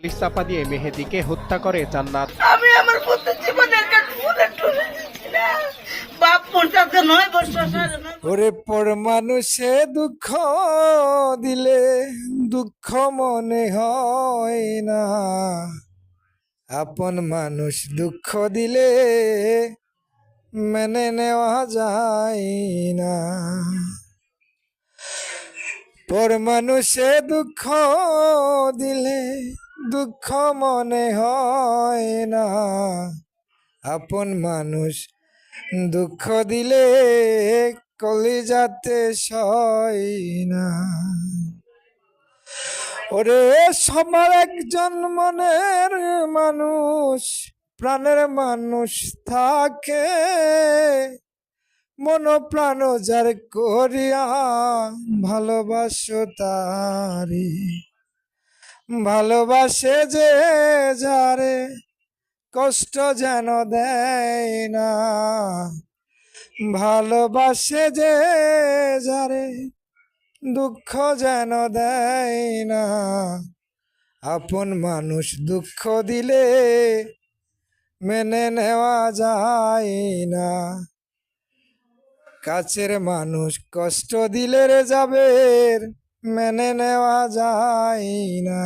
বালিশ চাপা দিয়ে মেহেদিকে হত্যা করে জান্নাত। আমি আমার পুত্রের জীবনের বাপ নয় বছর। ওরে পর মানুষে দুঃখ দিলে দুঃখ মনে হয় না। আপন মানুষ দুঃখ দিলে মেনে নেওয়া যায় না। পর মানুষে দুঃখ দিলে দুঃখ মনে হয় না। আপন মানুষ দুঃখ দিলে কলিজাতে সয় না। ওরে সবার একজন মনের মানুষ, প্রাণের মানুষ থাকে। মন প্রাণ যার করিয়া ভালোবাসো তারি। ভালোবাসে যে যারে, কষ্ট যেন দেয় না। ভালোবাসে যে যারে, দুঃখ যেন দেয় না। আপন মানুষ দুঃখ দিলে মেনে নেওয়া যায় না। কাছের মানুষ কষ্ট দিলে রে যাবে মেনে নেওয়া যায় না।